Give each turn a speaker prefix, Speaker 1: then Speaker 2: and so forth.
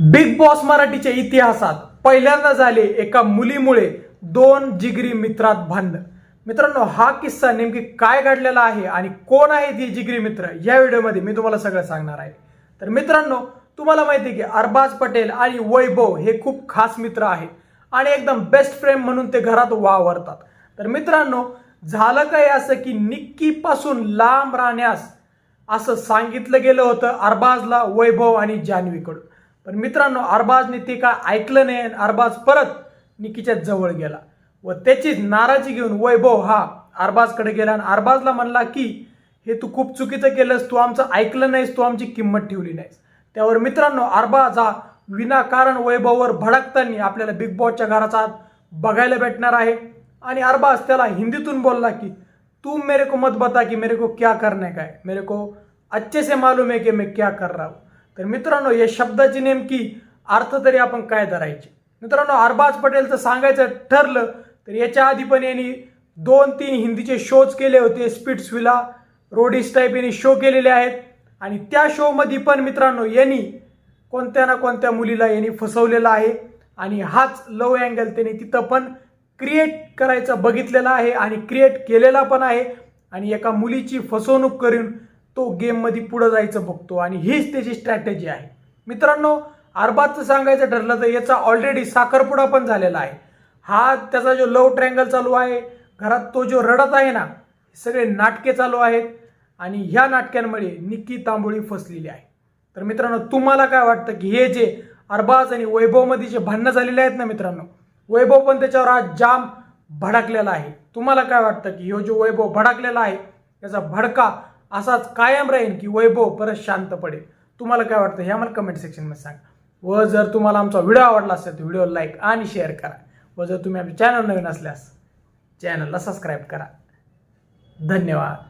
Speaker 1: Big boss मराठीच्या इतिहासात पहिल्यांदा झाले एका मुलीमुळे दोन जिगरी मित्रात भांडण. मित्रांनो हा किस्सा नेमकी काय घडलेला आहे आणि कोण आहे ती जिगरी मित्र या व्हिडिओमध्ये मी तुम्हाला सगळं सांगणार आहे. तर मित्रांनो तुम्हाला माहिती आहे की अरबाज पटेल आणि वैभव हे खूप खास मित्र आहेत आणि एकदम बेस्ट फ्रेंड म्हणून ते घरात वावरतात. तर मित्रांनो झालं काय असं की निक्कीपासून लांब राहण्यास असं सांगितलं गेलं होतं अरबाजला वैभव आणि जान्हवीकडून. पण मित्रांनो अरबाज ते काय ऐकलं नाही आणि अरबाज परत निकीच्या जवळ गेला. व त्याचीच नाराजी घेऊन वैभव हा अरबाजकडे गेला आणि अरबाजला म्हणला की हे तू खूप चुकीचं केलंस तू आमचं ऐकलं नाहीस तू आमची किंमत ठेवली नाहीस. त्यावर मित्रांनो अरबाज हा विनाकारण वैभववर भडकताना आपल्याला बिग बॉसच्या घराचा आत बघायला भेटणार आहे. आणि अरबाज त्याला हिंदीतून बोलला की तू मेरे को मत बता कि मेरे को क्या करने का है? मेरे को अच्छे से मालूम है कि मैं क्या कर रहा हूं. तर मित्रांनो या शब्दाची नेमकी अर्थ तरी आपण काय धरायचे? मित्रांनो अरबाज पटेलचं सांगायचं ठरलं तर याच्या आधी पण यांनी दोन तीन हिंदीचे शोज केले होते स्पिट्स विला रोडीज टाईप यांनी शो केलेले आहेत. आणि त्या शोमध्ये पण मित्रांनो यांनी कोणत्या ना कोणत्या मुलीला यांनी फसवलेला आहे. आणि हाच लव अँगल त्यांनी तिथं पण क्रिएट करायचं बघितलेला आहे आणि क्रिएट केलेला पण आहे. आणि एका मुलीची फसवणूक करून तो गेममध्ये पुढं जायचं बघतो. आणि हीच त्याची स्ट्रॅटेजी आहे. मित्रांनो अरबाजचं सांगायचं ठरलं तर याचा ऑलरेडी साखरपुडा पण झालेला आहे. हा त्याचा जो लव ट्रँगल चालू आहे घरात तो जो रडत आहे ना सगळे नाटके चालू आहेत. आणि ह्या नाटकांमुळे निक्की तांबोळी फसलेली आहे. तर मित्रांनो तुम्हाला काय वाटतं की हे जे अरबाज आणि वैभवमध्ये जे भांडणं झालेले आहेत ना मित्रांनो वैभव पण त्याच्यावर आज जाम भडकलेला आहे. तुम्हाला काय वाटतं की ह्यो जो वैभव भडकलेला आहे याचा भडका असाच कायम राहील की वैभव परत शांत पडेल. तुम्हाला काय वाटतं हे आम्हाला कमेंट सेक्शनमध्ये सांगा. व जर तुम्हाला आमचा व्हिडिओ आवडला असेल तर व्हिडिओ लाईक आणि शेअर करा. व जर तुम्ही आमचे चॅनल नवीन असल्यास चॅनलला सबस्क्राईब करा. धन्यवाद.